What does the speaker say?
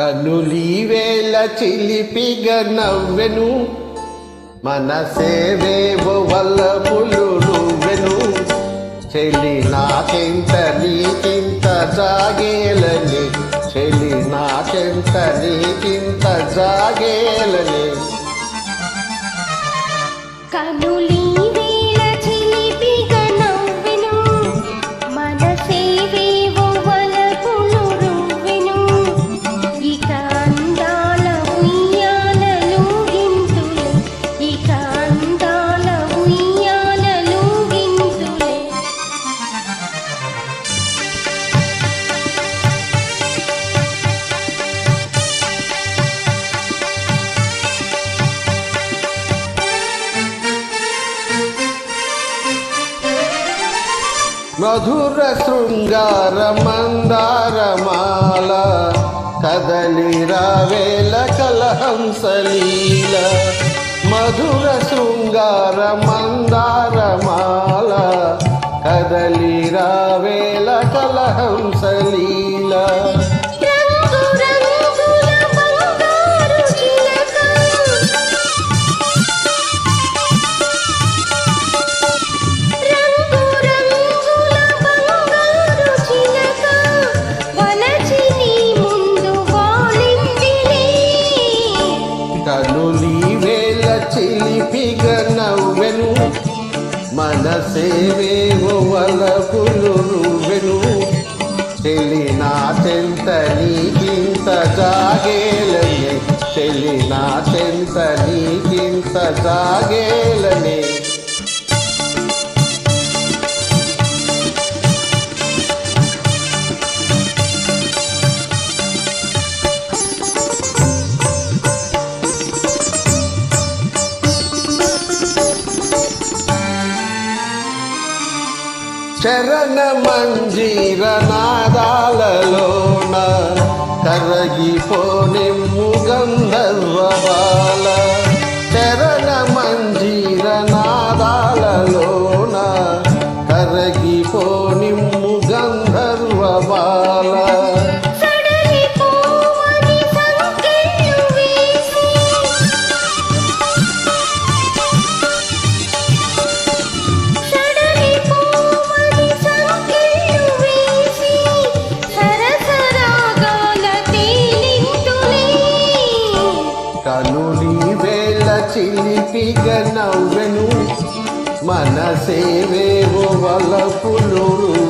కనులీవేల చిలిపిగా నవ్వెను. మనసేవేవో వల్లపులు నువ్వెను. చెలి నాకెంత నీకింత జాగేలని. చెలి నాకెంత నీకింత జాగేలని. కనులి మధుర శృంగార మందారమాల కదలి రావేల కలహంసలీల మధుర శృంగార మందారమాల కదలి రావేల కలహంసలీల మనసేవేవో వలపులు నువ్వెను. చెలి నా చెంత నీకింత జాగేలనే. చెలి నా చెంత నీకింత జాగేలనే. చరణ మంజీర నాదాలలోన కరగిపోనిమ్ము గంధర్వబాల చరణ మంజీర నాదాలలో చిలిపిగ నవ్వెను. మన మనసేవేవో వలపులు వెను